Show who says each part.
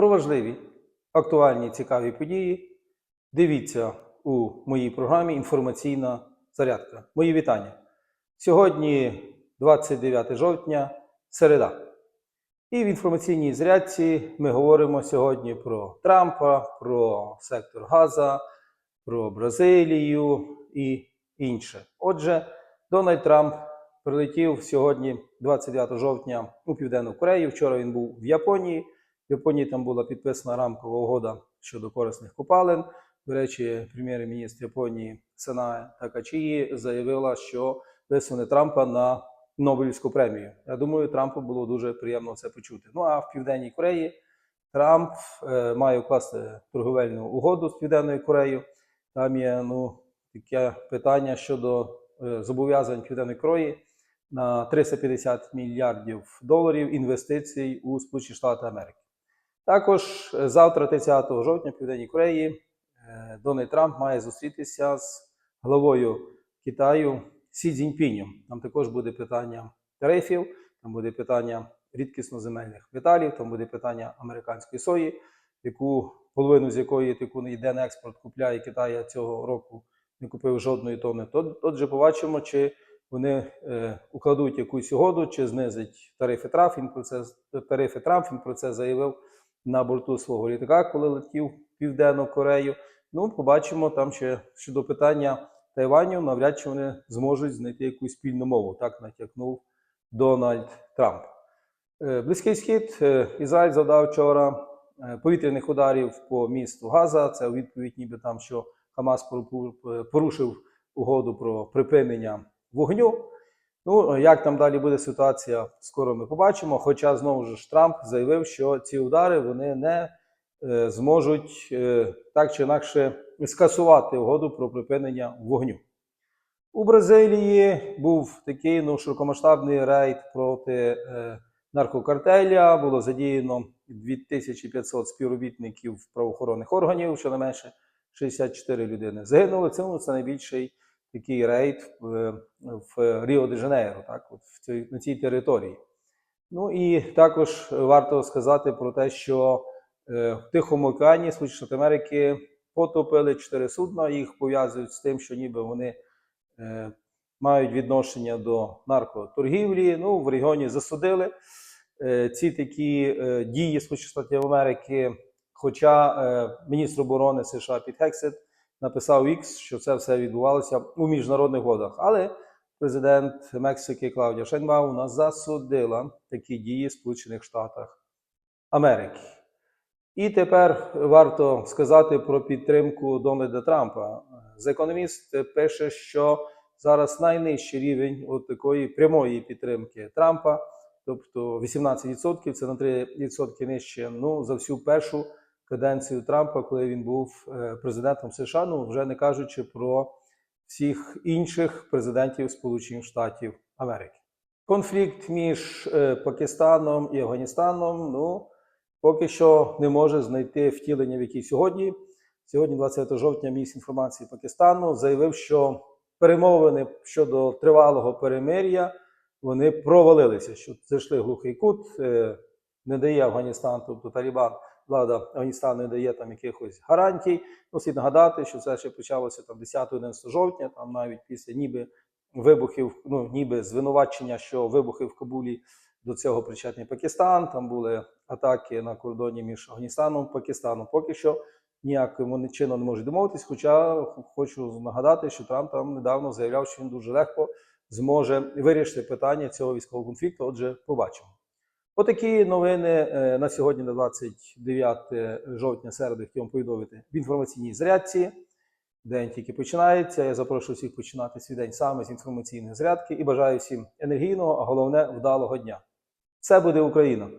Speaker 1: про важливі, актуальні, цікаві події. Дивіться у моїй програмі Інформаційна зарядка. Мої вітання. Сьогодні 29 жовтня, середа. І в інформаційній зарядці ми говоримо сьогодні про Трампа, про сектор Газа, про Бразилію і інше. Отже, Дональд Трамп прилетів сьогодні, 29 жовтня, у Південну Корею. Вчора він був в Японії. Японії там була підписана рамкова угода щодо корисних копалин. До речі, прем'єр-міністр Японії Сенае Такачії заявила, що висуне Трампа на Нобелівську премію. Я думаю, Трампу було дуже приємно це почути. Ну а в Південній Кореї Трамп е, має укласти торговельну угоду з Південною Кореєю. Там є ну, таке питання щодо е, зобов'язань Південної Кореї на 350 мільярдів доларів інвестицій у Сполучені Штати Америки. Також е, завтра, 30 жовтня, в Південній Кореї, е, Дональд Трамп має зустрітися з главою Китаю Сі Цзіньпінем. Там також буде питання тарифів, там буде питання рідкісноземельних металів, там буде питання американської сої, яку половину з якої таку йде на експорт купляє Китай цього року, не купив жодної тони. То- Отже, побачимо, чи вони е, укладуть якусь угоду, чи знизить тарифи Трамп. Він про це тарифи Трамп. Він про це заявив на борту свого літака, коли летів в Південну Корею. Ну, побачимо там ще щодо питання Тайваню, навряд чи вони зможуть знайти якусь спільну мову. Так натякнув Дональд Трамп. Е, Близький схід Е, Ізраїль завдав вчора е, повітряних ударів по місту Газа. Це у відповідь, ніби там, що Хамас пору- порушив угоду про припинення вогню. Ну, як там далі буде ситуація, скоро ми побачимо. Хоча знову ж Трамп заявив, що ці удари вони не е, зможуть е, так чи інакше скасувати угоду про припинення вогню. У Бразилії був такий ну, широкомасштабний рейд проти е, наркокартеля. Було задіяно 2500 співробітників правоохоронних органів, щонайменше 64 людини загинули. Ну, це найбільший такий рейд в, в Ріо де Жанейро, так, от в цій, на цій території. Ну і також варто сказати про те, що е, в Тихому океані Сполучені Штати Америки потопили чотири судна. Їх пов'язують з тим, що ніби вони е, мають відношення до наркоторгівлі. Ну, в регіоні засудили е, ці такі дії Сполучених Штатів Америки. Хоча міністр оборони США Піт Хексет написав X, що це все відбувалося у міжнародних водах. Але президент Мексики Клаудія Шейнбаум засудила такі дії в Сполучених Штатах Америки. І тепер варто сказати про підтримку Дональда Трампа. The Economist пише, що зараз найнижчий рівень от такої прямої підтримки Трампа, тобто 18%, це на 3% нижче. Ну за всю першу каденцію Трампа, коли він був е, президентом США, ну вже не кажучи про всіх інших президентів Сполучених Штатів Америки. Конфлікт між е, Пакистаном і Афганістаном, ну поки що не може знайти втілення, в якій сьогодні. Сьогодні, 20 жовтня, міністр інформації Пакистану заявив, що перемовини щодо тривалого перемир'я вони провалилися, що зайшли глухий кут, е, не дає Афганістан, тобто Талібан, влада Афганістану не дає там якихось гарантій. Ну, слід нагадати, що це ще почалося там 10-11 жовтня, там навіть після ніби вибухів, ну ніби звинувачення, що вибухи в Кабулі до цього причетний Пакистан. Там були атаки на кордоні між Афганістаном і Пакистаном. Поки що ніяким чином не можуть домовитись. Хоча хочу нагадати, що Трамп там недавно заявляв, що він дуже легко зможе вирішити питання цього військового конфлікту. Отже, побачимо. Отакі новини е, на сьогодні, на 29 жовтня, середи, хотів вам повідомити в інформаційній зарядці. День тільки починається. Я запрошую всіх починати свій день саме з інформаційної зарядки і бажаю всім енергійного, а головне вдалого дня. Все буде Україна!